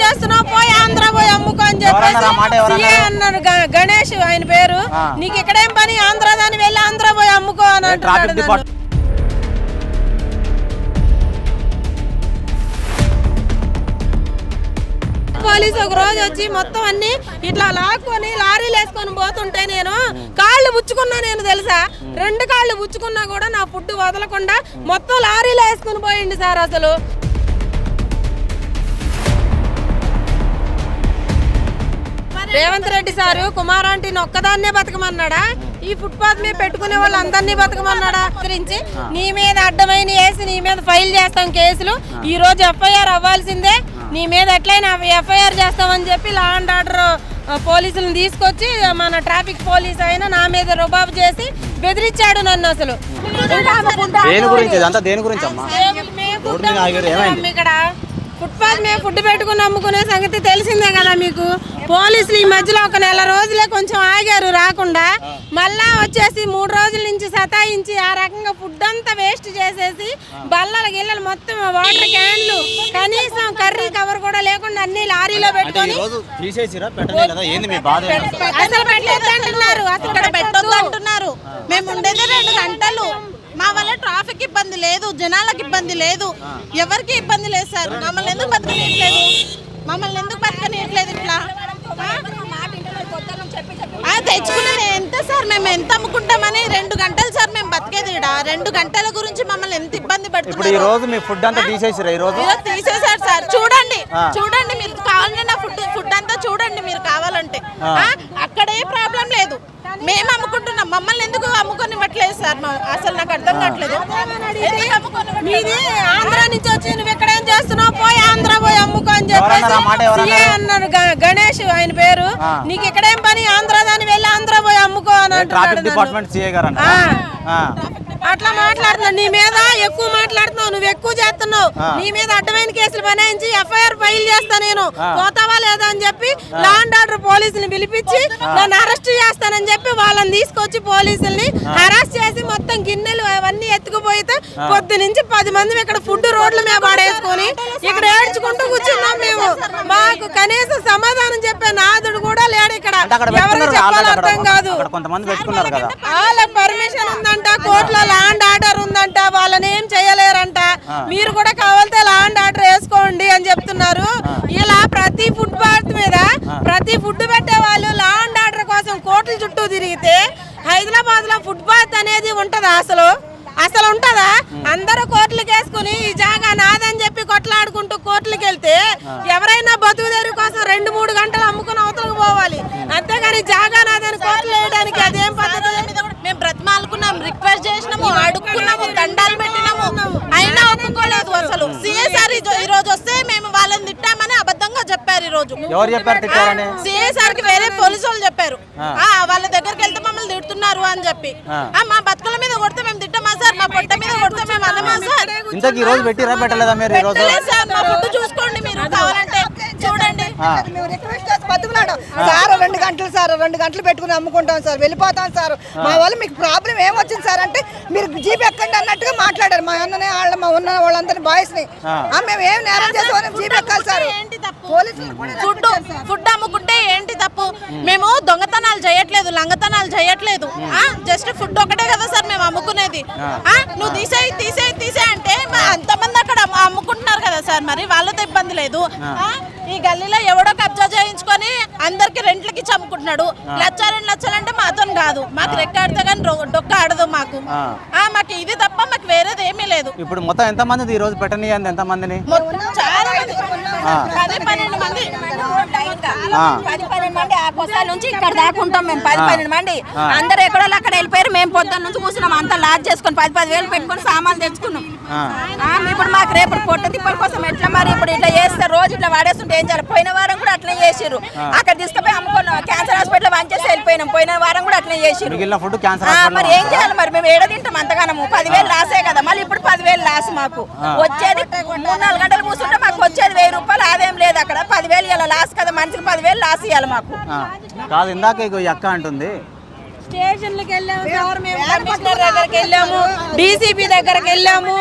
చేస్తున్నావు? పోయి ఆంధ్ర పోయి అమ్ముకో అని చెప్పేసి గ- గణేష్ ఆయన పేరు. నీకు ఇక్కడేం పని? ఆంధ్ర దాన్ని వెళ్ళి ఆంధ్ర పోయి అమ్ముకో అని అంటున్నాడు పోలీసు ఒక రోజు వచ్చి మొత్తం అన్ని ఇట్లా లాక్కొని లారీలు వేసుకొని పోతుంటే నేను కాళ్ళు పుచ్చుకున్నా నేను తెలుసా? రెండు కాళ్ళు పుచ్చుకున్నా కూడా నా ఫుడ్ వదలకుండా మొత్తం లారీలు వేసుకొని పోయింది సార్ అసలు. రేవంత్ రెడ్డి సారు కుమారాంటిని ఒక్కదాన్నే బతకమన్నాడా? ఈ ఫుట్పాత్ మీద పెట్టుకునే వాళ్ళు అందరినీ బతకమన్నాడా? గురించి నీ మీద అడ్డమైన వేసి నీ మీద ఫైల్ చేస్తాం కేసులు. ఈ రోజు ఎఫ్ఐఆర్ అవ్వాల్సిందే. నీ మీద ఎట్లయినా ఎఫ్ఐఆర్ చేస్తామని చెప్పి లా అండ్ ఆర్డర్ పోలీసులను తీసుకొచ్చి మన ట్రాఫిక్ పోలీస్ అయినా నా మీద రుబాబు చేసి బెదిరించాడు నన్ను అసలు. దేని గురించి? దేని గురించి అమ్మా? ఇక్కడ. ఫుట్పాత్ మీద ఫుడ్ పెట్టుకుని అమ్ముకునే సంగతి తెలిసిందే కదా మీకు. పోలీసులు ఈ మధ్యలో ఒక నెల రోజులే కొంచెం ఆగారు రాకుండా. మళ్ళా వచ్చేసి మూడు రోజుల నుంచి సతాయించి ఆ రకంగా ఫుడ్ అంతా వేస్ట్ చేసేసి బల్లల గిల్లలు మొత్తం వాటర్ క్యాన్లు కనీసం కర్రీ కవర్ కూడా లేకుండా అన్ని లారీలో పెట్టుకొని? అసలు పెట్టలేదు అంటున్నారు అసలు పెట్టొద్దు పెట్టొద్దు అంటున్నారు మేము ఉండేది రెండు గంటలు. మా వల్ల ట్రాఫిక్ ఇబ్బంది లేదు జనాలకు ఇబ్బంది లేదు. ఎవరికి ఇబ్బంది లేదు సార్. మమ్మల్ని ఎందుకు బతకనియట్లేదు? మమ్మల్ని ఎందుకు బతకనియట్లేదు ఇట్లా? తెచ్చుకున్నది ఎంత సార్? మేము ఎంత అమ్ముకుంటామని రెండు గంటలు సార్ మేము బతికేది రెండు గంటల గురించి మమ్మల్ని ఎంత ఇబ్బంది ఇప్పుడు ఈ పెడుతున్నారు? రోజు మీ ఫుడ్ అంతా తీసేసిరా ఈ రోజు? తీసేశారు సార్. చూడండి. చూడండి మీరు కావాలంటే నా ఫుడ్ ఫుడ్ అంతా చూడండి మీరు కావాలంటే. ఆ, అక్కడే ప్రాబ్లం లేదు. మేము అమ్ముకుంటున్నాం మమ్మల్ని ఎందుకు అమ్ముకొనివ్వట్లేదు సార్ అసలు నాకు అర్థం కావట్లేదు? మీది ఆంధ్ర నుంచి వచ్చి నువ్వు ఇక్కడ ఏం చేస్తున్నావు పోయి ఆంధ్ర పోయి అమ్ముకో అని చెప్పేసి గ- గణేష్ ఆయన పేరు. నీకు ఇక్కడేం పని ఆంధ్ర దాన్ని వెళ్ళి ఆంధ్ర పోయి అమ్ముకో అని అంటున్నాడు. డిపార్ట్మెంట్ సీఏ గారు. అట్లా మాట్లాడుతున్నావు. నీ మీద ఎక్కువ మాట్లాడుతున్నావు. నువ్వు ఎక్కువ చేస్తున్నావు. నీ మీద అడ్డమైన కేసులు బనాయించి ఎఫ్ఐఆర్ ఫైల్ చేస్తా నేను. పోతావా లేదా అని చెప్పి లా అండ్ ఆర్డర్ పోలీసుని పిలిపించి నన్ను అరెస్ట్ చేస్తానని చెప్పి వాళ్ళని తీసుకొచ్చి పోలీసుల్ని అరెస్ట్ చేసి మొత్తం గిన్నెలు అవన్నీ ఎత్తుకుపోయితే పొద్దు నుంచి పది మంది ఇక్కడ ఫుడ్ రోడ్ల మీద పడేసుకొని ఇక్కడ ఏడ్చుకుంటూ కూర్చున్నాం మేము. మాకు కనీసం సమాధానం చెప్పే నాదుడు కూడా లేడు ఇక్కడ. కదా చెప్పాలో అర్థం కాదు. అక్కడ కొంతమంది పెట్టుకున్నారు కదా. వాళ్ళకి పర్మిషన్ ఉందంట కోర్టులో ల్యాండ్ ఆర్డర్ ఉందంట వాళ్ళని ఏం చేయలేరంట. మీరు కూడా కావాలంటే ల్యాండ్ ఆర్డర్ వేసుకోండి అని చెప్తున్నారు. ఇలా ప్రతి ఫుడ్ పాత్ మీద ప్రతి ఫుడ్ పెట్టే వాళ్ళు ల్యాండ్ ఆర్డర్ కోసం కోర్టుల చుట్టూ తిరిగితే హైదరాబాద్లో ఫుడ్ పాత్ అనేది ఉంటదా అసలు? అసలు ఉంటదా? అందరూ కోర్టులకు వేసుకుని ఈ జాగా నాదని చెప్పి కొట్లాడుకుంటూ కోర్టులకు వెళ్తే ఎవరైనా బతుకు తెరువు కోసం రెండు మూడు గంటలు అమ్ముకుని అవతలకు పోవాలి అంతేగాని జాగా నాదని కోర్టులు వేయడానికి అదేం పద్ధతి మీద కూడా మేము బ్రతిమాలుకున్నాం రిక్వెస్ట్ చేసినాము అడుక్కున్నాము దండాలు పెట్టినాము అయినా ఒప్పుకోలేదు అసలు సిఎస్ఆర్ ఈ రోజు వస్తే మేము వాళ్ళని తిట్టామని అబద్ధంగా చెప్పారు ఈ రోజు. ఎవరు చెప్పారు తిట్టారని? సిఎస్ఆర్కి వేరే పోలీసు వాళ్ళు చెప్పారు. ఆ. వాళ్ళ దగ్గరికి వెళ్తే మమ్మల్ని తిడుతున్నారు అని చెప్పి. ఆ. మా బతుకుల మీద కొడితే మేము తిట్టమా సార్? మా పొట్ట మీద కొడితే మేము అన్నమా సార్? ఇంతకు ఈ రోజు పెట్టిరా? పెట్టలేదా మీరు ఈ రోజు? సార్. మా ఫుడ్ చూసుకోండి మీరు. కావాలంటే చూడండి. మేము రిక్వెస్ట్ చేసి బతుకున్నాడు సార్ రెండు గంటలు సార్ రెండు గంటలు పెట్టుకుని అమ్ముకుంటాం సార్. వెళ్ళిపోతాం సార్. మా వాళ్ళు మీకు ప్రాబ్లం ఏం వచ్చింది సార్ అంటే మీరు జీప్ ఎక్కండి అన్నట్టుగా మాట్లాడారు. మా అన్ననే వాళ్ళ మా ఉన్న వాళ్ళందరినీ బాయ్స్ని. మేము ఏం నేరం చేసామని జీప్ ఎక్కాలి సార్ ఫుడ్ ఫుడ్ అమ్ముకుంటే ఏంటి తప్పు? మేము. దొంగతనాలు చేయట్లేదు లంగతనాలు చేయట్లేదు. ఆ జస్ట్ ఫుడ్ ఒకటే కదా సార్ మేము అమ్ముకునేది. ఆ. నువ్వు తీసేయి తీసేయి తీసేయి అంటే మా అంతమంది అక్కడ అమ్ము- అమ్ముకుంటున్నారు కదా సార్ మరి వాళ్ళతో ఇబ్బంది లేదు. ఆ, ఈ గల్లీలో ఎవడో కబ్జా చేయించుకొని అందరికి రెంట్లకి ఇచ్చి అమ్ముకుంటున్నాడు లచ్చ రెండు లక్షలు అంటే మాతో కాదు. మాకు రెక్కాడితే కానీ రొ- డొక్క ఆడదు మాకు. మాకు ఇది తప్ప మాకు వేరేది ఏమీ లేదు. ఇప్పుడు మొత్తం ఎంత మంది ఈ రోజు? చాలా మంది ఆ. పది పన్నెండు మంది. ఆ. పది పన్నెండు మంది ఆ కొసాల నుంచి ఇక్కడ దాకా ఉంటాం మేము పది పన్నెండు మంది. అందరు ఎక్కడో అక్కడ వెళ్ళిపోయారు మేము పొద్దున్న నుంచి కూర్చున్నాం అంతా లాజ్ చేసుకొని పది పది వేలు పెట్టుకొని సామాన్లు తెచ్చుకున్నాం. ఇప్పుడు మాకు రేపు పొట్ట తిప్పల కోసం ఎట్లా మరి? ఇప్పుడు ఇట్లా చేస్తే రోజు ఇట్లా వాడేస్తుంటే ఏం చేయాలి? పోయిన వారం కూడా అట్లే చేసిర్రు. అక్కడ తీసుకుపోయి అమ్ముకున్నాం. క్యాన్సర్ హాస్పిటల్ వన్ చేసి వెళ్ళిపోయినాం. పోయిన వారం కూడా అట్లే చేసిర్రు. మిగిలిన ఫుడ్ క్యాన్సర్ ఆ, మరి ఏం చేయాలి మరి? మేము ఏడ తింటాం అంతగానము? పదివేలు లాసే కదా. మళ్ళీ ఇప్పుడు పదివేలు లాస్ మాకు. వచ్చేది మూడు నాలుగు గంటలు కూర్చుంటే మాకు వచ్చేది వెయ్యి రూపాయలు. ఆదాయం లేదు అక్కడ. పదివేలు ఇలా లాస్ కదా. మనిషికి పదివేలు లాస్ ఇవ్వాలి మాకు. కాదు ఇందాక అక్క అంటుంది. స్టేషన్లకు వెళ్ళాము సార్ మేము కమిషనర్ దగ్గరికి వెళ్ళాము డీసీపీ దగ్గరికి వెళ్ళాము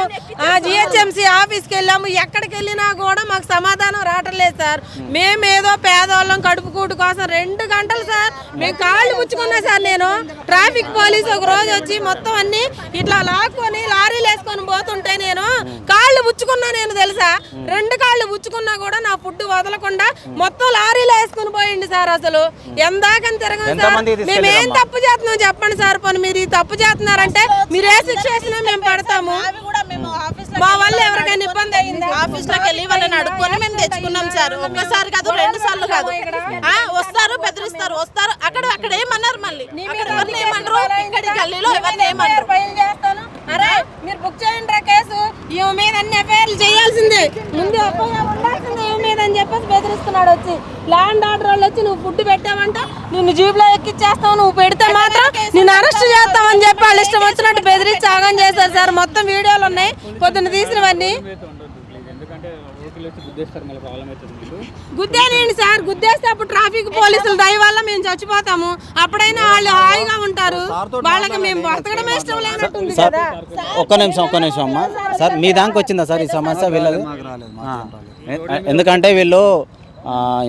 ఆ జిహెచ్ఎంసీ ఆఫీస్కి వెళ్ళాము. ఎక్కడికి వెళ్ళినా కూడా మాకు సమాధానం రావట్లేదు సార్. మేమేదో పేదవాళ్ళం కడుపు కూటు కోసం రెండు గంటలు సార్ మేము కాళ్ళు పుచ్చుకున్నా సార్ నేను ట్రాఫిక్ పోలీస్ ఒక రోజు వచ్చి మొత్తం అన్ని ఇట్లా లాక్కొని లారీలు వేసుకొని పోతుంటే నేను కాళ్ళు పుచ్చుకున్నా నేను తెలుసా? రెండు కాళ్ళు పుచ్చుకున్నా కూడా నా ఫుడ్ వదలకుండా మొత్తం లారీలు వేసుకొని పోయింది సార్ అసలు. ఎందాకని తిరగం సార్. మేము ఏం తీసుకెళ్ళారమ్మా? చేస్తున్నాం చెప్పండి సార్ పోనీ మీరు ఈ తప్పు చేస్తున్నారంటే మీరు ఏ శిక్ష వేసినా మేము పడతాము? మా వల్ల ఎవరికైనా ఇబ్బంది అయిందా? ఆఫీస్లోకి వెళ్ళి వాళ్ళని అడుక్కొని మేము తెచ్చుకున్నాం సార్. ఒక్కసారి కాదు రెండు సార్లు కాదు. ఆ, వస్తారు బెదిరిస్తారు వస్తారు. అక్కడ అక్కడ ఏమన్నారు మళ్ళీ? అక్కడ ఎవరిని ఏమన్నారు ఇక్కడ గల్లీలో ఎవరిని ఏమన్నారు ఫైల్ చేస్తాను? అరే మీరు బుక్ చేయండి రా కేసు. ఈమె మీద అన్ని ఎఫ్ఐఆర్లు చేయాల్సిందే. ముందు ఎఫ్ఐఆర్ ఉండాల్సిందే ఈమె మీద అని చెప్పేసి బెదిరిస్తున్నాడు వచ్చి. ల్యాండ్ ఆర్డర్ వాళ్ళు వచ్చి నువ్వు ఫుడ్ పెట్టావంట నిన్ను జీప్లో ఎక్కిచ్చేస్తావు నువ్వు పెడితే మాత్రం నిన్ను అరెస్ట్ చేస్తామని చెప్పి వాళ్ళు ఇష్టం వచ్చినట్టు బెదిరించి ఆగం చేశారు సార్. మొత్తం వీడియోలు ఉన్నాయి. పొద్దున్న తీసినవన్నీ? అవుతుంది మీకు. గుద్దేనేయండి సార్ గుద్దేస్తే అప్పుడు ట్రాఫిక్ పోలీసులు దయ వల్ల మేము చచ్చిపోతాము. అప్పుడైనా వాళ్ళు హాయిగా ఉంటారు. వాళ్ళకి మేము బ్రతకడమే ఇష్టం లేనట్టుంది కదా. ఒక్క నిమిషం ఒక్క నిమిషం అమ్మా. సార్ మీ దానికి వచ్చిందా సార్ ఈ సమస్య? వీళ్ళది. ఎ- ఎందుకంటే వీళ్ళు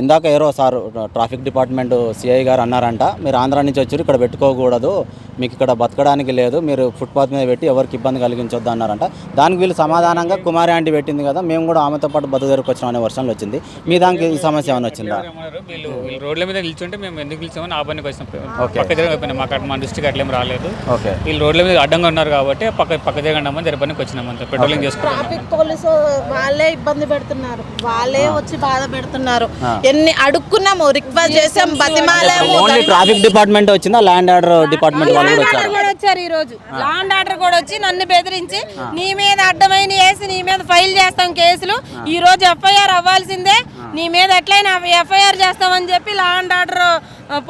ఇందాక ఎవరో సార్ ట్రాఫిక్ డిపార్ట్మెంట్ సిఐ గారు అన్నారంట మీరు ఆంధ్ర నుంచి వచ్చారు ఇక్కడ పెట్టుకోకూడదు మీకు ఇక్కడ బతకడానికి లేదు మీరు ఫుట్పాత్ మీద పెట్టి ఎవరికి ఇబ్బంది కలిగించొద్దు అన్నారంట. దానికి వీళ్ళు సమాధానంగా కుమారి ఆంటీ పెట్టింది కదా మేము కూడా ఆమెతో పాటు బతుకు దగ్గరకు వచ్చినాం అనే వర్షంలో వచ్చింది. మీ దానికి ఈ సమస్య ఏమైనా వచ్చిందా? వీళ్ళు వీళ్ళు రోడ్ల మీద నిల్చుంటే మేము ఎందుకు నిల్చామని ఆ పనికి వచ్చినాం. పక్క దగ్గర అయిపోయినాం మాకు మా డిస్ట్రిక్ట్ అట్లేం రాలేదు. ఓకే. వీళ్ళు రోడ్ల మీద అడ్డంగా ఉన్నారు కాబట్టి పక్క పక్క జరగండి జర పనికి వచ్చినాం అంతే. పెట్రోలింగ్ చేసుకుంటాం ట్రాఫిక్ పోలీసు వాళ్ళే ఇబ్బంది పెడుతున్నారు. వాళ్ళే వచ్చి బాధ పెడుతున్నారు. ఎన్ని అడుక్కున్నాము రిక్వెస్ట్ చేసాం బతిమాలాము ఓన్లీ ట్రాఫిక్ డిపార్ట్మెంట్ వచ్చిందా? ల్యాండ్ ఆర్డర్ డిపార్ట్మెంట్ వాళ్ళు కూడా వచ్చారు. వచ్చారు ఈ రోజు లాండ్ ఆర్డర్ కూడా వచ్చి నన్ను బెదిరించి నీ మీద అడ్డమైన వేసి నీ మీద ఫైల్ చేస్తాం కేసులు. ఈ రోజు ఎఫ్ఐఆర్ అవ్వాల్సిందే. నీ మీద ఎట్లయినా ఎఫ్ఐఆర్ చేస్తామని చెప్పి లాండ్ ఆర్డర్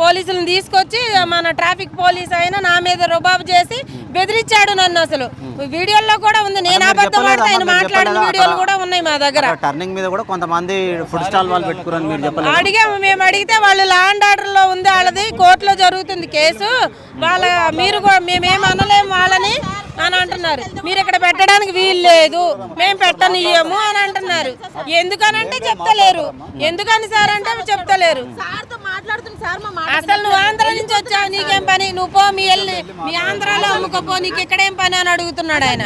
పోలీసులను తీసుకొచ్చి మన ట్రాఫిక్ పోలీస్ అయినా నా మీద రుబాబు చేసి బెదిరించాడు నన్ను అసలు. వీడియోల్లో కూడా ఉంది. నేను అబద్ధం? ఆడితే ఆయన మాట్లాడిన? వీడియోలు కూడా ఉన్నాయి మా దగ్గర. టర్నింగ్ మీద కూడా కొంతమంది ఫుడ్ స్టాల్ వాళ్ళు పెట్టుకురని మీరు చెప్పలేదు? అడిగాము మేము అడిగితే వాళ్ళు లాండ్ ఆర్డర్లో ఉంది వాళ్ళది కోర్టులో జరుగుతుంది కేసు. వాళ్ళ మీరు కూడా మేమేం అనలేము వాళ్ళని అని అంటున్నారు. మీరు ఇక్కడ పెట్టడానికి వీలు లేదు. మేము పెట్టనియ్యము అని అంటున్నారు. ఎందుకనంటే చెప్తలేరు. ఎందుకని సార్ అంటే చెప్తలేరు. సార్తో మాట్లాడుతున్న సార్ మా మాట అసలు నువ్వు ఆంధ్ర నుంచి వచ్చావు? నీకేం పని? నువ్వు పో మీ వెళ్ళి మీ ఆంధ్రాలో అమ్ముకోపో నీకు ఇక్కడేం పని అని అడుగుతున్నాడు ఆయన.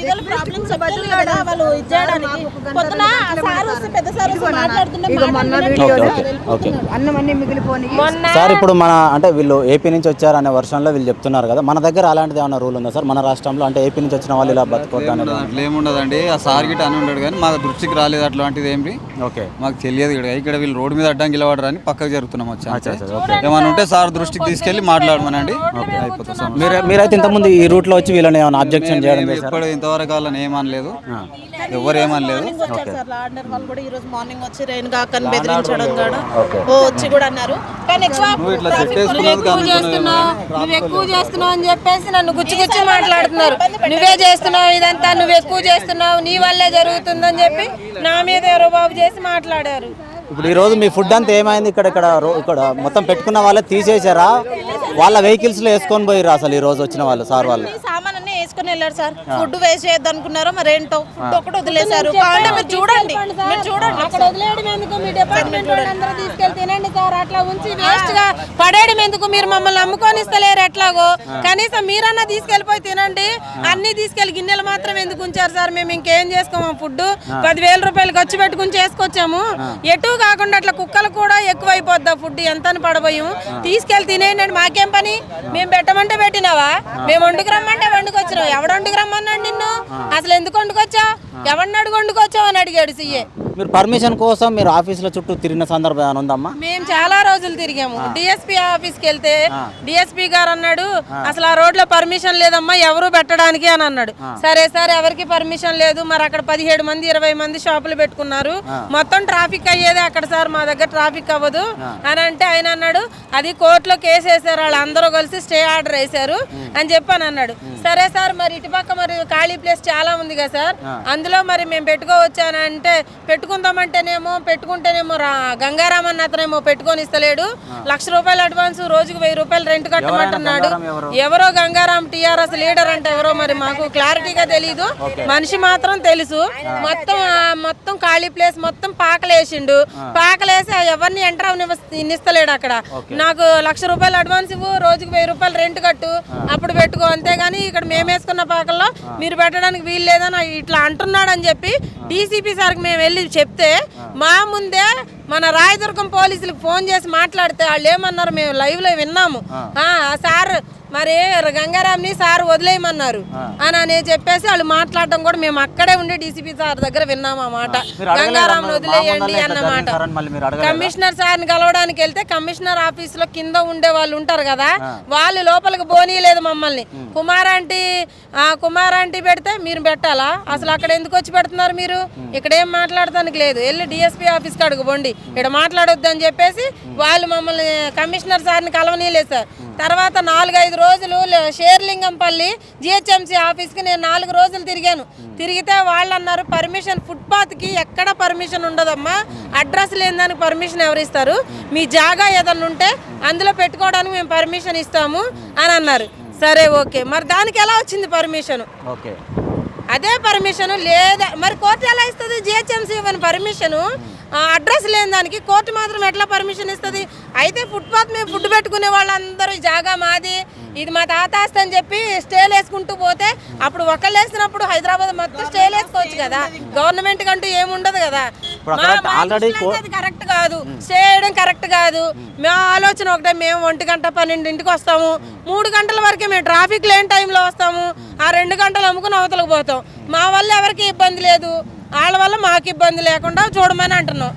బీదల ప్రాబ్లమ్స్ కదా వాళ్ళు ఇది చేయడానికి. పొద్దున సార్ వస్తే పెద్ద సార్ వస్తే మాట్లాడుతుంటే మిగిలిపోయి సార్ ఇప్పుడు మన అంటే వీళ్ళు ఏపీ నుంచి వచ్చారు అనే వర్షంలో వీళ్ళు చెప్తున్నారు కదా మన దగ్గర అలాంటిది ఏమైనా రూల్ ఉందా సార్? మన రాష్ట్రంలో అంటే ఏపీ నుంచి వచ్చిన వాళ్ళు ఇలా బతుకోవద్దు అట్లా ఏముండదండి ఆ సార్ గిట్ట అని ఉండడు కానీ మా దృష్టికి రాలేదు అట్లాంటిది ఏంటి ఓకే. మాకు తెలియదు ఇక్కడ. ఇక్కడ వీళ్ళు రోడ్డు మీద అడ్డం గిలవాడరు అని పక్కకు జరుగుతున్నాం వచ్చి. ఏమైనా ఉంటే సార్ దృష్టికి తీసుకెళ్ళి మాట్లాడమనండి. అయిపోతుంది మీరైతే ఇంతకుముందు ఈ రూట్లో వచ్చి వీళ్ళని ఏమైనా అబ్జెక్షన్ చేయడం ఎప్పుడు ఇంతవరకు వాళ్ళని ఏమనలేదు ఎవరు ఏమనలేదు. వచ్చారు సార్ లాండర్ వాళ్ళు కూడా ఈ రోజు మార్నింగ్ వచ్చి రెయిన్ కాకని బెదిరించడం కూడా ఓ వచ్చి కూడా అన్నారు. కానీ ఎక్కువ నువ్వు ఇట్లా నువ్వు ఎక్కువ చేస్తున్నావు. నువ్వు ఎక్కువ చేస్తున్నావు అని చెప్పేసి నన్ను గుచ్చి గుచ్చి మాట్లాడుతున్నారు. నువ్వే చేస్తున్నావు ఇదంతా నువ్వు ఎక్కువ చేస్తున్నావు నీ వల్లే జరుగుతుందని చెప్పి నా మీద ఎవరో బాబు చేసి మాట్లాడారు. ఇప్పుడు ఈ రోజు మీ ఫుడ్ అంతా ఏమైంది? ఇక్కడ ఇక్కడ ఇక్కడ మొత్తం పెట్టుకున్న వాళ్ళే తీసేసారా వాళ్ళ వెహికల్స్లో వేసుకొని పోయిరా అసలు ఈ రోజు వచ్చిన వాళ్ళు సార్ వాళ్ళు? వేసుకుని వెళ్ళారు సార్. ఫుడ్ వేస్ట్ చేయొద్దు అనుకున్నారో మరి ఏంటో? ఫుడ్ ఒకటి వదిలేశారు. కావాలంటే మీరు చూడండి. మీరు చూడండి అక్కడ వదిలేయడం ఎందుకు? మీ డిపార్ట్మెంట్ వాళ్ళందరూ తీసుకెళ్ళి తినండి సార్. అట్లా ఉంచి వేస్ట్గా పడేయడం ఎందుకు? మీరు మమ్మల్ని అమ్ముకొని ఇస్తలేరు ఎట్లాగో కనీసం మీరన్నా తీసుకెళ్ళిపోయి తినండి. అన్ని తీసుకెళ్ళి గిన్నెలు మాత్రం ఎందుకు ఉంచారు సార్? మేము ఇంకేం చేసుకోము? ఫుడ్ పదివేల రూపాయలు ఖర్చు పెట్టుకుని చేసుకొచ్చాము. ఎటు కాకుండా అట్లా కుక్కలు కూడా ఎక్కువైపోద్దా ఫుడ్ ఎంత అని పడబోయము తీసుకెళ్ళి తినేయండి. మాకేం పని? మేము పెట్టమంటే పెట్టినావా? మేము వండుకు రమ్మంటే ఎవడు వండుకు రమ్మన్నాడు నిన్ను? అసలు ఎందుకు వండుకొచ్చావు? ఎవరిని అడుగు వండుకొచ్చావు అని అడిగాడు సీఏ. మీరు పర్మిషన్ కోసం మీరు ఆఫీసుల చుట్టూ తిరిగిన సందర్భం ఏమైనా ఉందమ్మా? మేము చాలా రోజులు తిరిగాము. డిఎస్పీ ఆఫీస్కి వెళ్తే డిఎస్పీ గారు అన్నాడు అసలు ఆ రోడ్లో పర్మిషన్ లేదమ్మా ఎవరు పెట్టడానికి అని అన్నాడు. సరే సరే ఎవరికి పర్మిషన్ లేదు మరి అక్కడ పదిహేడు మంది ఇరవై మంది షాపులు పెట్టుకున్నారు. మొత్తం ట్రాఫిక్ అయ్యేది అక్కడ సార్ మా దగ్గర ట్రాఫిక్ అవ్వదు. అని అంటే ఆయన అన్నాడు అది కోర్టులో కేసు వేసారు వాళ్ళు అందరూ కలిసి స్టే ఆర్డర్ వేశారు అని చెప్పని అన్నాడు. సరే సార్ మరి ఇటుపక్క మరి ఖాళీ ప్లేస్ చాలా ఉంది కదా సార్. అందులో మరి మేము పెట్టుకోవచ్చు పెట్టుకుందామంటేనేమో పెట్టుకుంటేనేమో రా గంగారాం అన్న అతనేమో పెట్టుకొని ఇస్తలేడు. లక్ష రూపాయలు అడ్వాన్స్ రోజుకు వెయ్యి రూపాయలు రెంట్ కట్టమంటున్నాడు. ఎవరు? గంగారాం టిఆర్ఎస్ లీడర్ అంటే ఎవరో మరి మాకు క్లారిటీగా తెలీదు. మనిషి మాత్రం తెలుసు. మొత్తం మొత్తం ఖాళీ ప్లేస్ మొత్తం పాకలేసిండు. పాకలేసి ఎవరిని ఎంటర్ నిస్తలేడు అక్కడ. నాకు లక్ష రూపాయలు అడ్వాన్స్ ఇవ్వు రోజుకి వెయ్యి రూపాయలు రెంట్ కట్టు. అప్పుడు పెట్టుకో. అంతేగాని ఇక్కడ మేము వేసుకున్న పాకల్లో మీరు పెట్టడానికి వీలు లేదని ఇట్లా అంటున్నాడు అని చెప్పి డీసీపీ సార్కి మేము వెళ్ళి చెప్తే మా ముందే మన రాయదుర్గం పోలీసులకు ఫోన్ చేసి మాట్లాడితే వాళ్ళు ఏమన్నారు మేము లైవ్లో విన్నాము. సార్ మరి గంగారాంని సార్ వదిలేయమన్నారు. అని అని చెప్పేసి వాళ్ళు మాట్లాడడం కూడా మేము అక్కడే ఉండి డీసీపీ సార్ దగ్గర విన్నాము ఆ మాట. గంగారాం? వదిలేయండి మామూలుగా అన్న ఇట్లా మాట. జరిగింది సార్ అని మళ్ళీ మీరు అడగలేదా? కమిషనర్ సార్ని కలవడానికి వెళ్తే కమిషనర్ ఆఫీస్లో కింద ఉండే వాళ్ళు ఉంటారు కదా వాళ్ళు లోపలికి పోనీయలేదు మమ్మల్ని. కుమార్ ఆంటీ ఆ కుమార్ ఆంటీ పెడితే మీరు పెట్టాలా? అసలు అక్కడ ఎందుకు వచ్చి పెడుతున్నారు మీరు? ఇక్కడ ఏం మాట్లాడటానికి లేదు. వెళ్ళి డిఎస్పీ ఆఫీస్ కాడికి పోండి. ఇక్కడ మాట్లాడొద్దు అని చెప్పేసి వాళ్ళు మమ్మల్ని కమిషనర్ సార్ని కలవనీయలేదు సార్. తర్వాత నాలుగైదు రోజులు షేర్లింగంపల్లి జిహెచ్ఎంసీ ఆఫీస్కి నేను నాలుగు రోజులు తిరిగాను. తిరిగితే వాళ్ళు అన్నారు పర్మిషన్ ఫుట్పాత్కి ఎక్కడ పర్మిషన్ ఉండదమ్మా? అడ్రస్ లేని దానికి పర్మిషన్ ఎవరు ఇస్తారు మీ జాగా ఏదన్నా ఉంటే అందులో పెట్టుకోవడానికి మేము పర్మిషన్ ఇస్తాము అని అన్నారు. సరే ఓకే. మరి దానికి ఎలా వచ్చింది పర్మిషన్? ఓకే. అదే పర్మిషన్ లేదా మరి కోర్టు ఎలా ఇస్తుంది? జిహెచ్ఎంసీ ఇవ్వని పర్మిషన్ అడ్రస్ లేని దానికి కోర్టు మాత్రం ఎట్లా పర్మిషన్ ఇస్తుంది? అయితే ఫుట్పాత్ మీద ఫుడ్ పెట్టుకునే వాళ్ళందరూ ఈ జాగా మాది ఇది మా తాత ఆస్తి అని చెప్పి స్టేలు వేసుకుంటూ పోతే అప్పుడు ఒకళ్ళు వేసినప్పుడు హైదరాబాద్ మొత్తం స్టేలు వేసుకోవచ్చు కదా? గవర్నమెంట్ కంటూ ఏముండదు కదా? కరెక్ట్ కాదు. చేయడం కరెక్ట్ కాదు. మా ఆలోచన ఒకటే మేము ఒంటి గంట పన్నెండింటికి వస్తాము. మూడు గంటల వరకే మేము ట్రాఫిక్ లేని టైంలో వస్తాము. ఆ రెండు గంటలు అమ్ముకుని అవతలకు పోతాం. మా వల్ల ఎవరికి ఇబ్బంది లేదు. వాళ్ళ వల్ల మాకు ఇబ్బంది లేకుండా చూడమని అంటున్నాం.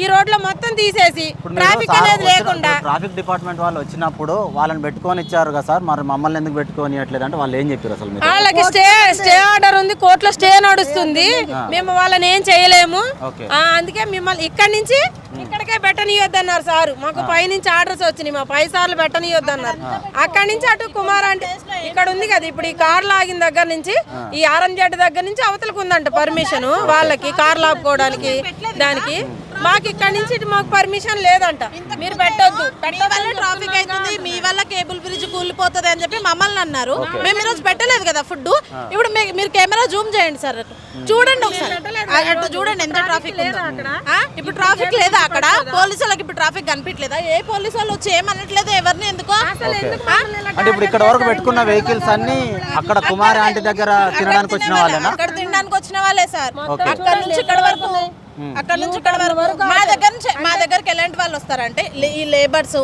ఈ రోడ్లో మొత్తం తీసేసి ట్రాఫిక్ అనేది లేకుండా ట్రాఫిక్ డిపార్ట్మెంట్ వాళ్ళు వచ్చినప్పుడు వాళ్ళని పెట్టుకొని ఇచ్చారు కదా సార్ మరి మమ్మల్ని ఎందుకు పెట్టుకొని ఇవ్వట్లేదు అంటే వాళ్ళు ఏం చెప్పారు అసలు వాళ్ళకి స్టే స్టే ఆర్డర్ ఉంది కోర్టులో స్టే నడుస్తుంది. మేము వాళ్ళని ఏం చేయలేము. అందుకే మిమ్మల్ని ఇక్కడి నుంచి ఇక్కడికే పెట్టనియొద్దు అన్నారు సార్. మాకు పైనుంచి ఆర్డర్స్ వచ్చినాయి మా పై సార్లు పెట్టనియొద్దు అన్నారు అక్కడి నుంచి అటు కుమార్ అంటే ఇక్కడ ఉంది కదా ఇప్పుడు ఈ కార్ లాగిన దగ్గర నుంచి ఈ ఆరంజెడ్ దగ్గర నుంచి అవతలకు ఉందంట పర్మిషన్ వాళ్ళకి కార్ లాపుకోవడానికి దానికి. మాకు ఇక్కడ నుంచి మాకు పర్మిషన్ లేదంట. మీరు పెట్టొద్దు. ట్రాఫిక్ అవుతుంది మీ వల్ల కేబుల్ బ్రిడ్జ్ కూలిపోతుంది అని చెప్పి మమ్మల్ని అన్నారు. మేము ఈరోజు పెట్టలేదు కదా ఫుడ్ ఇప్పుడు మీ- మీరు కెమెరా జూమ్ చేయండి సార్ చూడండి ఒకసారి. అటు చూడండి ఎంత ట్రాఫిక్ ఉందో. ఆ, ఇప్పుడు ట్రాఫిక్ లేదా అక్కడ? పోలీసులకు ఇప్పుడు ట్రాఫిక్ కనిపించలేదా? ఏ పోలీసు వాళ్ళు వచ్చి ఏమనట్లేదు? ఎవరిని ఎందుకో? అంటే ఇప్పుడు ఇక్కడ వరకు పెట్టుకున్న వెహికల్స్ అన్ని అక్కడ కుమారి ఆంటీ దగ్గర తినడానికి వచ్చిన వాళ్ళేనా? అక్కడ తినడానికి వచ్చిన వాళ్ళే సార్. అక్కడ నుంచి ఇక్కడ వరకు అక్కడ నుంచి ఇక్కడ వరకు మా దగ్గర నుంచి మా దగ్గరికి ఎలాంటి వాళ్ళు వస్తారంటే లే- ఈ లేబర్స్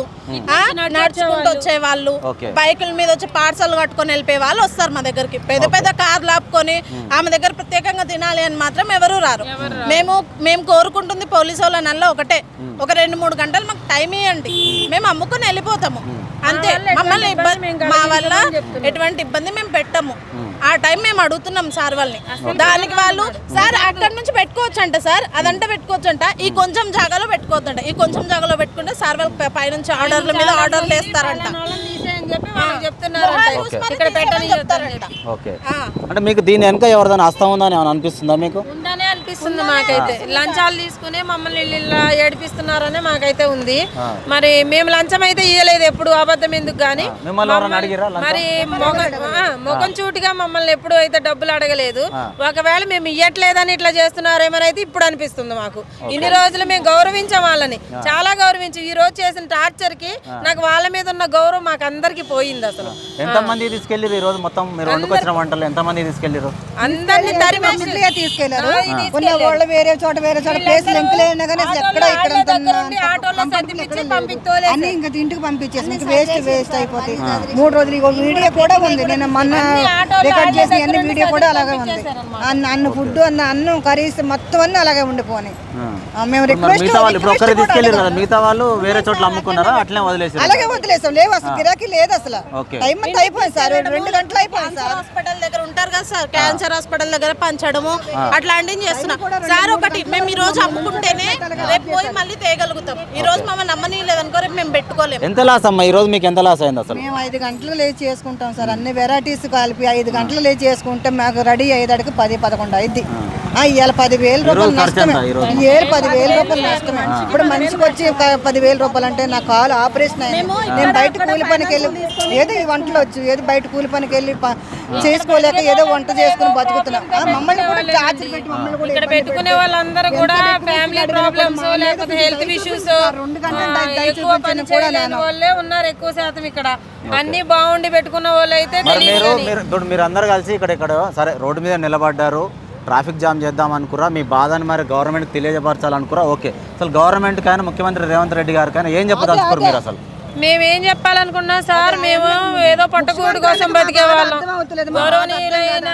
నడుచుకుంటూ వచ్చే వాళ్ళు. బైకుల మీద వచ్చి పార్సల్ కట్టుకొని వెళ్ళిపోయే వాళ్ళు వస్తారు మా దగ్గరికి. పెద్ద పెద్ద కార్లు ఆపుకొని ఆమె దగ్గర ప్రత్యేకంగా తినాలి అని మాత్రం ఎవరు రారు. మేము మేము కోరుకుంటుంది పోలీసు వాళ్ళ నల్ల ఒకటే ఒక రెండు మూడు గంటలు మాకు టైం ఇవ్వండి మేము అమ్ముకొని వెళ్ళిపోతాము. అంతే. మమ్మల్ని ఇబ్బంది మా వల్ల ఎటువంటి ఇబ్బంది మేము పెట్టము. ఆ టైం మేము అడుగుతున్నాం సార్ వాళ్ళని. దానికి వాళ్ళు సార్ అక్కడ నుంచి పెట్టుకోవచ్చు అంట సార్ అదంటే పెట్టుకోవచ్చు అంట ఈ కొంచెం జాగాలో పెట్టుకోవచ్చు అంట ఈ కొంచెం జాగాలో పెట్టుకుంటే సార్ వాళ్ళు పై- పైనుంచి ఆర్డర్ల మీద ఆర్డర్లు వేస్తారంట. అంటే మీకు దీని వెనక ఎవరిదైనా హస్తం ఉందని ఏమైనా అనిపిస్తుందా మీకు? ఉందనే అనిపిస్తుంది మాకైతే. లంచాలు తీసుకుని మమ్మల్ని ఇలా ఏడిపిస్తున్నారనే మాకైతే ఉంది. మరి మేము లంచం అయితే ఇయ్యలేదు ఎప్పుడు అబద్ధం ఎందుకు లంచం? మరి మొగం చూటిగా మమ్మల్ని ఎప్పుడు అయితే డబ్బులు అడగలేదు. ఒకవేళ మేము ఇయ్యట్లేదని ఇట్లా చేస్తున్నారేమని అయితే ఇప్పుడు అనిపిస్తుంది మాకు. ఇన్ని రోజులు మేము గౌరవించాం వాళ్ళని. చాలా గౌరవించాం. ఈ రోజు చేసిన టార్చర్కి నాకు వాళ్ళ మీద ఉన్న గౌరవం మాకు అందరికి పోయింది అసలు. ఎంతమంది తీసుకెళ్ళారు ఈ రోజు మొత్తం మీరు వండుకొచ్చిన వంటలు? ఎంతమంది తీసుకెళ్ళారు అందరినీ తరిమేసి తీసుకెళ్ళారు ఉన్న వాళ్ళు వేరే చోట వేరే చోట ప్లేస్ లింకులైనా కానీ ఎక్కడ ఇక్కడ అన్ని ఇంకా ఇంటికి పంపించేసి ఇంకా వేస్ట్ వేస్ట్ అయిపోతాయి. మూడు రోజులు ఇగో వీడియో కూడా ఉంది. నేను మొన్న రికార్డ్ చేసిన అన్ని వీడియో కూడా అలాగే ఉంది. అన్న అన్న ఫుడ్ అన్న అన్నం కర్రీస్ మొత్తం అన్ని అలాగే ఉండిపోయి మేము రిక్వెస్ట్ మిగతా వాళ్ళు ఇప్పుడు ఒక్కరే తీసుకెళ్ళారు కదా మిగతా వాళ్ళు వేరే చోట్ల అమ్ముకున్నారా? అట్లే వదిలేసారు? అలాగే వదిలేసాం. లేవు అసలు గిరాకీ లేదు అసలు. టైం అంతా అయిపోయింది సార్. రెండు గంటలు అయిపోయింది సార్. హాస్పిటల్ దగ్గర ఉంటారు కదా సార్. క్యాన్సర్ హాస్పిటల్ దగ్గర పంచడము అట్లాంటివి చేస్తున్నాం సార్ ఒకటి మేము ఈ రోజు అమ్ముకుంటేనే రేపు పోయి మళ్ళీ తేయగలుగుతాం ఈ రోజు మమ్మల్ని నమ్మని లేదనుకో రేపు మేము పెట్టుకోలేము. ఎంత లాస్ అమ్మా? ఈ రోజు మీకు ఎంత లాస్ అయింది అసలు? మేము ఐదు గంటలు లేచి చేసుకుంటాం సార్. అన్ని వెరైటీస్ కలిపి ఐదు గంటలు లేచి చేసుకుంటే మాకు రెడీ అయ్యేదానికి పది పదకొండు అయింది ఇవాళ పదివేల రూపాయలు నష్టమే. ఏడు పదివేల రూపాయలు నష్టమే. ఇప్పుడు మనిషికి వచ్చి ఒక పదివేల రూపాయలు అంటే నా కాలు ఆపరేషన్ అయింది. నేను బయట కూలి పనికి వెళ్ళి ఏదో ఈ వంటలు వచ్చు ఏదో బయట కూలి పనికి వెళ్ళి చేసుకోలేక ఏదో వంట చేసుకుని బతుకుతున్నాం. మమ్మల్ని కూడా టార్చర్ పెట్టి మమ్మల్ని కూడా ఇక్కడ పెట్టుకునే వాళ్ళందరూ కూడా ఫ్యామిలీ ప్రాబ్లమ్స్ లేకపోతే హెల్త్ ఇష్యూస్ రెండు గంటలు వాళ్ళే ఉన్నారు ఎక్కువ శాతం ఇక్కడ. అన్ని బాగుండి పెట్టుకున్న వాళ్ళు అయితే మరి మీరు అందరు కలిసి ఇక్కడ ఇక్కడ సరే రోడ్డు మీద నిలబడ్డారు. ట్రాఫిక్ జామ్ చేద్దాం అనుకురా మీ బాధని మరి గవర్నమెంట్కి తెలియజపరచాలనుకురా ఓకే. అసలు గవర్నమెంట్ కానీ ముఖ్యమంత్రి రేవంత్ రెడ్డి గారు కానీ ఏం చెప్పదలుచుకోరు మీరు అసలు? మేమేం చెప్పాలనుకున్నాం సార్ మేము ఏదో పట్టుకూడు కోసం బతికే వాళ్ళం. గౌరవనీయులైన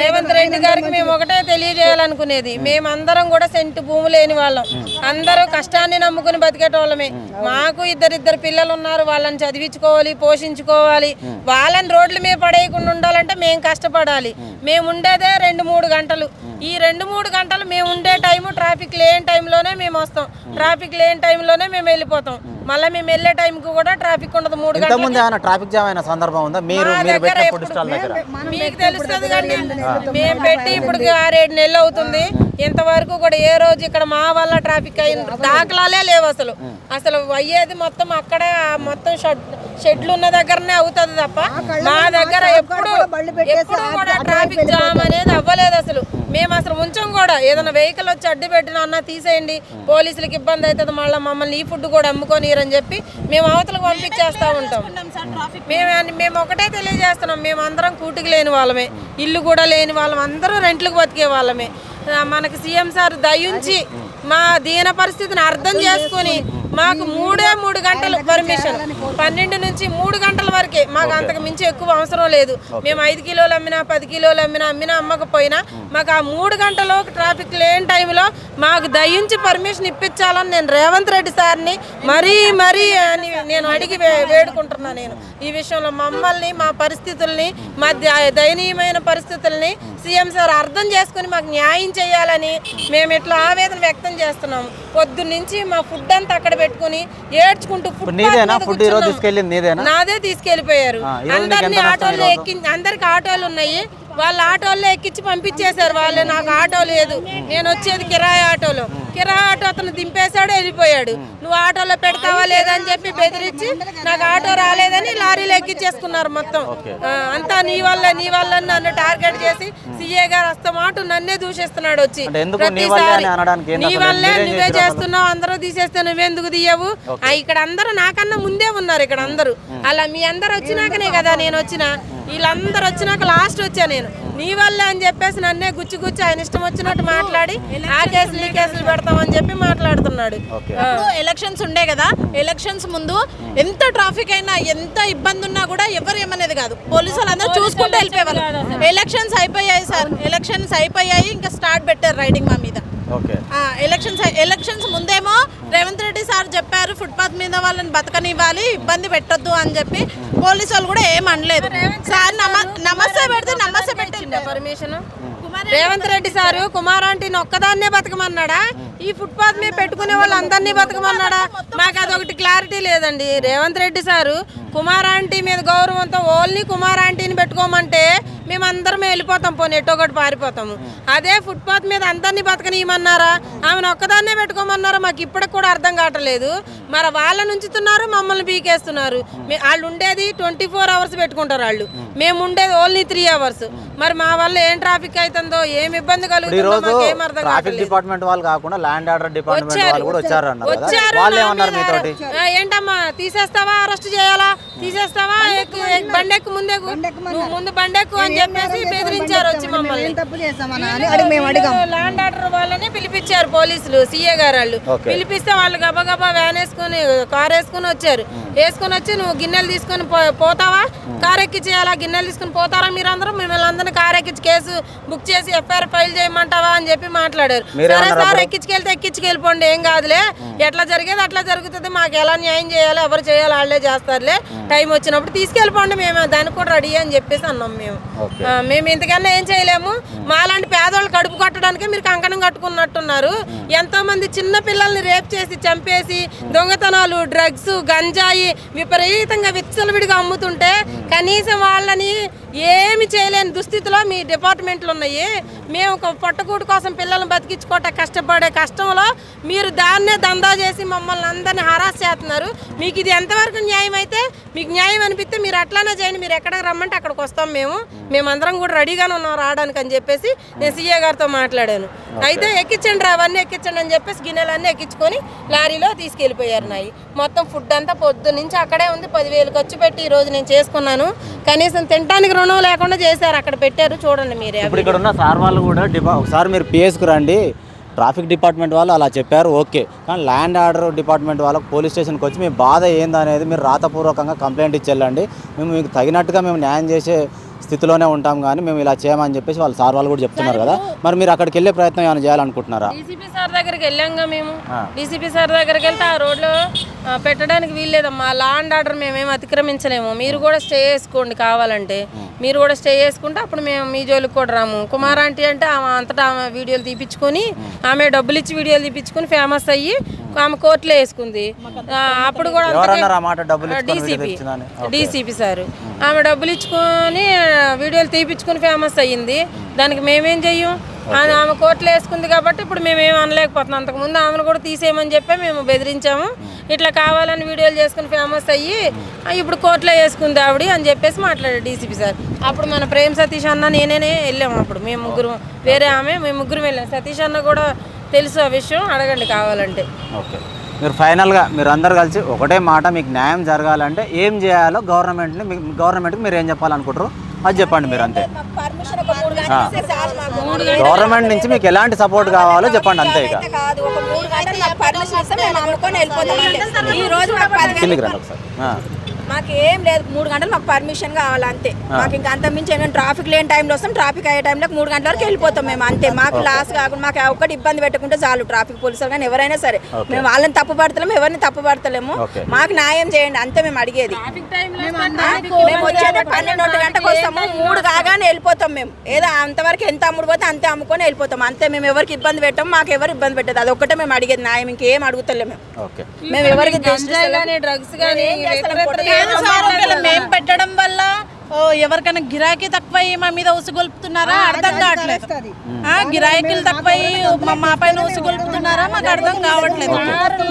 రేవంత్ రెడ్డి గారికి మేము ఒకటే తెలియజేయాలనుకునేది. మేమందరం కూడా సెంటు భూమి లేని వాళ్ళం. అందరూ కష్టాన్ని నమ్ముకుని బతికేటోళ్ళమే. మాకు ఇద్దరిద్దరు పిల్లలు ఉన్నారు వాళ్ళని చదివించుకోవాలి పోషించుకోవాలి. వాళ్ళని రోడ్ల మీద పడేయకుండా ఉండాలంటే మేము కష్టపడాలి. మేము ఉండేదే రెండు మూడు గంటలు. ఈ రెండు మూడు గంటలు మేము ఉండే టైము ట్రాఫిక్ లేని టైంలోనే మేము. వస్తాం ట్రాఫిక్ లేని టైంలోనే మేము. వెళ్ళిపోతాం మళ్ళీ మేము వెళ్ళే టైంకి కూడా ట్రాఫిక్ ఉండదు. మూడు గంటలు ట్రాఫిక్ జామ్ అయిన సందర్భం ఉందా? మీరు మీకు తెలుస్తుంది కానీ మేము పెట్టి ఇప్పుడు ఆరేడు నెలలు అవుతుంది. ఇంతవరకు కూడా ఏ రోజు ఇక్కడ మా వల్ల ట్రాఫిక్ అయిన దాఖలాలే లేవు అసలు. అసలు అయ్యేది మొత్తం అక్కడే మొత్తం షెడ్ షెడ్లు ఉన్న దగ్గరనే అవుతుంది తప్ప మా దగ్గర ఎప్పుడు ఎప్పుడు కూడా ట్రాఫిక్ జామ్ అనేది అవ్వలేదు అసలు. మేము అసలు ఉంచం కూడా. ఏదైనా వెహికల్ వచ్చి అడ్డు పెట్టిన అన్న తీసేయండి. పోలీసులకు ఇబ్బంది అవుతుంది. మళ్ళీ మమ్మల్ని ఈ ఫుడ్ కూడా అమ్ముకోనిరని చెప్పి మేము అవతలకు పంపించేస్తా ఉంటాం. మేము మేము ఒకటే తెలియజేస్తున్నాం. మేము అందరం కూటికి లేని వాళ్ళమే. ఇల్లు కూడా లేని వాళ్ళం. అందరూ రెంట్లకు బతికే వాళ్ళమే. మనకి సీఎం సార్ దయించి మా దీన పరిస్థితిని అర్థం చేసుకొని మాకు మూడే మూడు గంటలు పర్మిషన్ పన్నెండు నుంచి మూడు గంటల వరకే. మాకు అంతకు మించి ఎక్కువ అవసరం లేదు. మేము ఐదు కిలోలు అమ్మినా పది కిలోలు అమ్మినా అమ్మినా అమ్మకపోయినా మాకు ఆ మూడు గంటలు ట్రాఫిక్ లేని టైంలో మాకు దయించి పర్మిషన్ ఇప్పించాలని నేను రేవంత్ రెడ్డి సార్ని మరీ మరీ అని నేను అడిగి వే- వేడుకుంటున్నా నేను. ఈ విషయంలో మమ్మల్ని మా పరిస్థితుల్ని మా ద- దయనీయమైన పరిస్థితుల్ని సీఎం సార్ అర్థం చేసుకుని మాకు న్యాయం చేయాలని మేము ఇట్లా ఆవేదన వ్యక్తం చేస్తున్నాం పొద్దు నుంచి మా ఫుడ్ అంతా అక్కడ పెట్టుకుని ఏడ్చుకుంటూ నాదే తీసుకెళ్ళిపోయారు అందరినీ ఈరోజు? ఎక్కి అందరికి ఆటోలు ఉన్నాయి. వాళ్ళ ఆటోల్లో ఎక్కించి పంపించేశారు వాళ్ళు. నాకు ఆటో లేదు. నేను వచ్చేది కిరాయి ఆటోలో. కిరాయి ఆటో అతను దింపేశాడు వెళ్ళిపోయాడు. నువ్వు ఆటోలో పెడతావా లేదా అని చెప్పి బెదిరించి నాకు ఆటో రాలేదని లారీలో ఎక్కించేసుకున్నారు మొత్తం. అంతా నీ వల్ల నీ వల్ల నన్ను టార్గెట్ చేసి సీఏ గారు వస్తమాట నన్నే దూషిస్తున్నాడు వచ్చి. ప్రతిసారి నీ? వల్లే నువ్వే? చేస్తున్నావు అందరూ తీసేస్తే నువ్వెందుకు తీయవు? ఇక్కడ అందరూ నాకన్నా ముందే ఉన్నారు ఇక్కడ అందరూ. అలా మీ అందరు వచ్చినాకనే కదా నేను వచ్చిన. వీళ్ళందరూ వచ్చినాక లాస్ట్ వచ్చా నేను. నీ వల్లే అని చెప్పేసి నన్నే గుచ్చి గుచ్చి ఆయన ఇష్టం వచ్చినట్టు మాట్లాడి ఆ కేసులు ఈ కేసులు పెడతామని చెప్పి మాట్లాడుతున్నాడు. ఓకే. ఆ. ఇప్పుడు ఎలక్షన్స్ ఉండే కదా ఎలక్షన్స్ ముందు ఎంత ట్రాఫిక్ అయినా ఎంత ఇబ్బంది ఉన్నా కూడా ఎవరు ఏమనేది కాదు. పోలీసు వాళ్ళందరూ చూసుకుంటూ వెళ్ళిపోయేవాళ్ళు. ఎలక్షన్స్ అయిపోయాయి సార్. ఎలక్షన్స్ అయిపోయాయి ఇంకా స్టార్ట్ పెట్టారు రైడింగ్ మా మీద. ఎలక్షన్స్ ఎలక్షన్స్ ముందేమో రేవంత్ రెడ్డి సార్ చెప్పారు ఫుట్పాత్ మీద వాళ్ళని బతకనివ్వాలి ఇబ్బంది పెట్టొద్దు అని చెప్పి పోలీసు వాళ్ళు కూడా ఏం అనలేదు. సార్ నమ నమస్తే పెడితే నమస్తే పెట్టిండు పర్మిషన్ రేవంత్ రెడ్డి సారు కుమార్ ఆంటీని ఒక్కదాన్నే బతకమన్నాడా? ఈ ఫుట్పాత్ మీద పెట్టుకునే వాళ్ళు అందరినీ బతకమన్నాడా? మాకు అదొకటి క్లారిటీ లేదండి. రేవంత్ రెడ్డి సారు కుమార్ ఆంటీ మీద గౌరవంతో ఓన్లీ కుమార్ ఆంటీని పెట్టుకోమంటే మేము అందరం వెళ్ళిపోతాం పోనీ ఎట్టో ఒకటి పారిపోతాము. అదే ఫుట్పాత్ మీద అందరినీ బతకనీయమన్నారా? ఆమెను ఒక్కదాన్నే పెట్టుకోమన్నారా? మాకు ఇప్పటికి కూడా అర్థం కావట్లేదు. మరి వాళ్ళని ఉంచుతున్నారు మమ్మల్ని పీకేస్తున్నారు. వాళ్ళు ఉండేది ట్వంటీ ఫోర్ అవర్స్ పెట్టుకుంటారు వాళ్ళు. మేము ఉండేది ఓన్లీ త్రీ అవర్స్ మరి మా వల్ల ఏం ట్రాఫిక్ అవుతుందో ఏం ఇబ్బంది కలుగుతుందో ఏం అర్థం ట్రాఫిక్ కావట్లేదు డిపార్ట్మెంట్ వాళ్ళు కాకుండా ల్యాండ్ ఆర్డర్ డిపార్ట్మెంట్ వచ్చారు. వాళ్ళు కూడా వచ్చారు అన్నారు కదా. వచ్చారు వాళ్ళు నా ఏమన్నారు మీద మీతోటి? ఆ, ఏంటమ్మా తీసేస్తావా అరెస్ట్ చేయాలా? తీసేస్తావా? బండెక్కు నువ్వు ముందు బండెక్కు అని చెప్పేసి బెదిరించారు వచ్చి మమ్మల్ని. ఏం తప్పు చేస్తామని అని అడిగి మేము అడిగాం. ల్యాండ్ ఆర్డర్ వాళ్ళని పిలిపించారు పోలీసులు సీఏ గారు వాళ్ళు. పిలిపిస్తే వాళ్ళు గబగబా వ్యాన్ వేసుకుని కార్ వేసుకుని వచ్చారు. వేసుకుని వచ్చి నువ్వు గిన్నెలు తీసుకొని పో- పోతావా? కార్ ఎక్కించేయాలా గిన్నెలు తీసుకుని పోతారా మీరందరూ? మిమ్మల్ని అందరినీ కార్ ఎక్కించి కేసు బుక్ చేసి ఎఫ్ఐఆర్ ఫైల్ చేయమంటావా? అని చెప్పి మాట్లాడారు. సరే సార్? ఎక్కించుకెళ్తే ఎక్కించుకెళ్ళిపోండి ఏం కాదులే. ఎట్లా జరిగేది అట్లా జరుగుతుంది. మాకు ఎలా న్యాయం చేయాలో ఎవరు చేయాలో వాళ్ళే చేస్తారులే. టైం వచ్చినప్పుడు తీసుకెళ్ళిపోండి మేము దానికి కూడా రెడీ అని చెప్పేసి అన్నాం మేము. మేము ఇంతకన్నా ఏం చేయలేము. మాలాంటి పేదవాళ్ళు కడుపు కొట్టడానికి మీరు కంకణం కట్టుకున్నట్టున్నారు. ఎంతో మంది చిన్న పిల్లల్ని రేప్ చేసి చంపేసి దొంగతనాలు డ్రగ్స్ గంజాయి విపరీతంగా విచ్చలవిడిగా అమ్ముతుంటే కనీసం వాళ్ళని ఏమి చేయలేని దుస్థితిలో మీ డిపార్ట్మెంట్లు ఉన్నాయి. మేము ఒక పొట్టకూడు కోసం పిల్లల్ని బతికించుకోవటం కష్టపడే కష్టంలో మీరు దాన్నే దందా చేసి మమ్మల్ని అందరినీ హరాస్ చేస్తున్నారు. మీకు ఇది ఎంతవరకు న్యాయం అయితే మీకు న్యాయం అనిపిస్తే మీరు అట్లానే చేయండి. మీరు ఎక్కడికి రమ్మంటే అక్కడికి వస్తాం మేము. మేమందరం కూడా రెడీగానే ఉన్నాం రావడానికి అని చెప్పేసి నేను సీఏ గారితో మాట్లాడాను. అయితే ఎక్కించండి రా అవన్నీ ఎక్కించండి అని చెప్పేసి గిన్నెలన్నీ ఎక్కించుకొని లారీలో తీసుకెళ్ళిపోయారు నాయి. మొత్తం ఫుడ్ అంతా పొద్దు నుంచి అక్కడే ఉంది పదివేలు ఖర్చు పెట్టి ఈ రోజు నేను చేసుకున్నాను. కనీసం తినడానికి రుణం లేకుండా చేశారు అక్కడ పెట్టారు చూడండి మీరే ఇప్పుడు ఇక్కడ ఉన్న సార్ వాళ్ళు కూడా డిపా ఒకసారి మీరు పిఎస్కి రండి. ట్రాఫిక్ డిపార్ట్మెంట్ వాళ్ళు అలా చెప్పారు ఓకే. కానీ ల్యాండ్ ఆర్డర్ డిపార్ట్మెంట్ వాళ్ళకి పోలీస్ స్టేషన్కి వచ్చి మీ బాధ ఏందనేది మీరు రాతపూర్వకంగా కంప్లైంట్ ఇచ్చి వెళ్ళండి మేము మీకు తగినట్టుగా మేము న్యాయం చేసే స్థితిలోనే ఉంటాం కానీ మేము ఇలా చేయమని చెప్పేసి వాళ్ళు సార్ వాళ్ళు కూడా చెప్తున్నారు కదా. మరి మీరు అక్కడికి వెళ్ళే ప్రయత్నం ఏమైనా చేయాలనుకుంటున్నారా? డీసీపీ సార్ దగ్గరికి వెళ్ళాంగా మేము. డీసీపీ సార్ దగ్గరికి వెళ్తే ఆ రోడ్లో పెట్టడానికి వీల్లేదమ్మా. లా అండ్ ఆర్డర్ మేమేం అతిక్రమించలేము. మీరు కూడా స్టే చేసుకోండి కావాలంటే. మీరు కూడా స్టే చేసుకుంటే అప్పుడు మేము మీ జోలికి కూడా రాము. కుమార్ ఆంటీ అంటే ఆమె అంతటా ఆమె వీడియోలు తీపించుకొని ఆమె డబ్బులు ఇచ్చి వీడియోలు తీపించుకొని ఫేమస్ అయ్యి ఆమె కోర్టులో వేసుకుంది. అప్పుడు కూడా డీసీపీ? DCP sir. ఆమె డబ్బులు ఇచ్చుకొని వీడియోలు తీపిచ్చుకొని ఫేమస్ అయ్యింది. దానికి మేమేం చెయ్యం? ఆమె ఆమె కోర్టులో వేసుకుంది కాబట్టి ఇప్పుడు మేమేం అనలేకపోతున్నాం. అంతకుముందు ఆమెను కూడా తీసేయమని చెప్పి మేము బెదిరించాము. ఇట్లా కావాలని వీడియోలు చేసుకుని ఫేమస్ అయ్యి ఇప్పుడు కోర్టులో వేసుకుంది ఆవిడ అని చెప్పేసి మాట్లాడాడు డీసీపీ సార్. అప్పుడు మన ప్రేమ్ సతీష్ అన్న నేనే వెళ్ళాము అప్పుడు. మేము ముగ్గురు వేరే ఆమె మేము ముగ్గురు వెళ్ళాం. సతీష్ అన్న కూడా తెలుసు ఆ విషయం అడగండి కావాలంటే. ఓకే. మీరు ఫైనల్గా మీరు అందరు కలిసి ఒకటే మాట మీకు న్యాయం జరగాలంటే ఏం చేయాలో గవర్నమెంట్ని గవర్నమెంట్కి మీరు ఏం చెప్పాలనుకుంటారు? అది చెప్పండి మీరు అంతే. గవర్నమెంట్ నుంచి మీకు ఎలాంటి సపోర్ట్ కావాలో చెప్పండి అంతే ఇక. ఈ రోజు కిందికి రండి ఒకసారి. మాకు ఏం లేదు. మూడు గంటలు మాకు పర్మిషన్ కావాలి అంతే. మాకు ఇంకా అంత మించి ఏమైనా ట్రాఫిక్ లేని టైంలో వస్తాం ట్రాఫిక్ అయ్యే టైంలో మూడు గంటల వరకు వెళ్ళిపోతాం మేము అంతే. మాకు లాస్ కాకుండా మాకు ఒక్కటి ఇబ్బంది పెట్టకుంటే చాలు ట్రాఫిక్ పోలీసులు కానీ ఎవరైనా సరే. మేము వాళ్ళని తప్పు పడతలేము ఎవరిని తప్పు పడతలేము. మాకు న్యాయం చేయండి అంతే మేము అడిగేది. మేము వచ్చేది పన్నెండు గంటకు వస్తాము మూడు కాగానే వెళ్ళిపోతాం మేము. ఏదో అంతవరకు ఎంత అమ్ముడు పోతే అంతే అమ్ముకొని వెళ్ళిపోతాం అంతే. మేము ఎవరికి ఇబ్బంది పెట్టాం మాకు ఎవరు ఇబ్బంది పెట్టదు. అది ఒక్కటే మేము అడిగేది న్యాయం ఇంకేం అడుగుతలేము మేము. ఓకే. మేము ఎవరికి డ్రగ్స్ కానీ లేదు సార్, ఒకవేళ మేము పెట్టడం వల్ల ఓ, ఎవరికైనా గిరాకీ తక్కువ మా మీద ఉసుగొల్పుతున్నారా అర్థం కావట్లేదు. ఆ, గిరాకీలు తక్కువ మా మా పైన ఉసుగొల్పుతున్నారా మాకు అర్థం కావట్లేదు.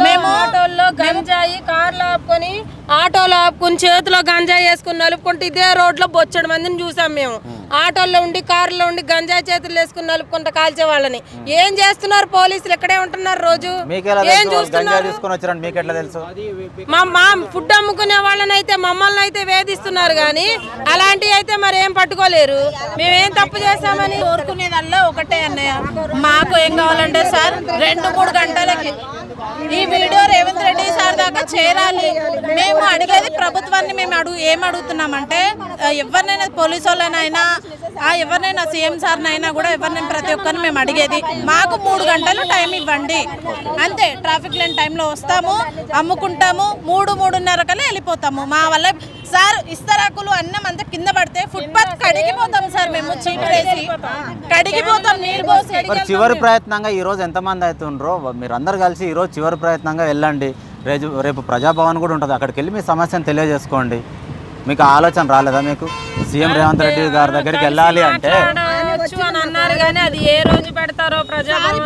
మేము ఆటోల్లో గంజాయి కార్లు ఆపుకొని ఆటోలో ఆపుకొని చేతిలో గంజాయి వేసుకుని నలుపుకుంటే ఇదే రోడ్లో బొచ్చడు మందిని చూసాం మేము. ఆటోల్లో ఉండి కార్లో ఉండి గంజాయి చేతులు వేసుకుని నలుపుకుంటా కాల్చే వాళ్ళని. ఏం చేస్తున్నారు పోలీసులు? ఇక్కడే ఉంటున్నారు రోజు. ఏం చూస్తున్నారు? తీసుకొని వచ్చారంటే మీకు ఎట్లా తెలుసు? మా మా ఫుడ్ అమ్ముకునే వాళ్ళని అయితే మమ్మల్ని అయితే వేధిస్తున్నారు కానీ అలాంటివి అయితే మరి ఏం పట్టుకోలేరు. మేమేం తప్పు చేశామని? కోరుకునేదల్లా ఒకటే అన్నయ్య. మాకు ఏం కావాలంటే సార్ రెండు మూడు గంటలకి ఈ వీడియో రేవంత్ రెడ్డి సార్ దాకా చేరాలి. మేము అడిగేది ప్రభుత్వాన్ని మేము అడుగు ఏం అడుగుతున్నామంటే ఎవరినైనా పోలీసు వాళ్ళనైనా ఎవరినైనా సీఎం సార్నైనా కూడా ఎవరినైనా ప్రతి ఒక్కరిని మేము అడిగేది. మాకు మూడు గంటలు టైం ఇవ్వండి. అంతే ట్రాఫిక్ లేని టైంలో వస్తాము అమ్ముకుంటాము మూడు మూడున్నర కల్లా వెళ్ళిపోతాము. మా వల్ల సార్ ఇస్తరాకులు అన్నం అంతా కింద పడితే ఫుట్పాత్ కడిగిపోతాం సార్ మేము చీపురేసి కడిగిపోతాం నీళ్ళు పోసి. చివరి ప్రయత్నంగా ఈ రోజు ఎంతమంది అవుతుండ్రో మీరు అందరు కలిసి ఈ రోజు చివరి ప్రయత్నంగా వెళ్ళండి. రేపు రేపు ప్రజాభవన్ కూడా ఉంటుంది. అక్కడికి వెళ్ళి మీ సమస్యను తెలియజేసుకోండి. మీకు ఆలోచన రాలేదా మీకు? సీఎం రేవంత్ రెడ్డి గారి దగ్గరికి వెళ్ళాలి అంటే మాట్లాడవచ్చు అని అన్నారు కానీ అది ఏ రోజు పెడతారో ప్రజాభవన్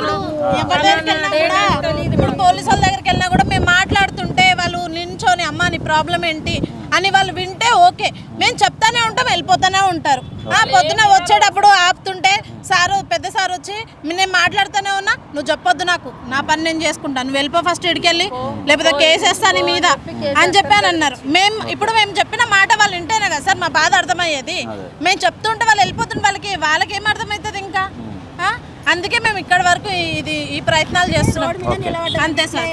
ఎవరి దగ్గరికి వెళ్ళినా కూడా ఇప్పుడు పోలీసు వాళ్ళ దగ్గరికి వెళ్ళినా కూడా మేము మాట్లాడుతుంటే వాళ్ళు నించొని అమ్మ నీ ప్రాబ్లం ఏంటి? అని వాళ్ళు వింటే ఓకే. మేము చెప్తానే ఉంటాం వెళ్ళిపోతానే ఉంటారు. ఆ పొద్దున వచ్చేటప్పుడు ఆపుతుంటే సారు పెద్ద సార్ వచ్చి నేను మాట్లాడుతూనే ఉన్నా నువ్వు చెప్పొద్దు నాకు. నా పని నేను చేసుకుంటాను నువ్వు వెళ్ళిపో ఫస్ట్ ఇడికెళ్ళి లేకపోతే కేసు వేస్తాను నీ మీద అని చెప్పాను అన్నారు. మేము ఇప్పుడు మేము చెప్పిన మాట వాళ్ళు వింటేనే కదా సార్ మా బాధ అర్థమయ్యేది. మేము చెప్తుంటే వాళ్ళు వెళ్ళిపోతుంటే వాళ్ళకి వాళ్ళకి ఏం అర్థమవుతుంది ఇంకా? అందుకే మేము ఇక్కడ వరకు ఇది ఈ ప్రయత్నాలు చేస్తున్నాం. అంతే సార్.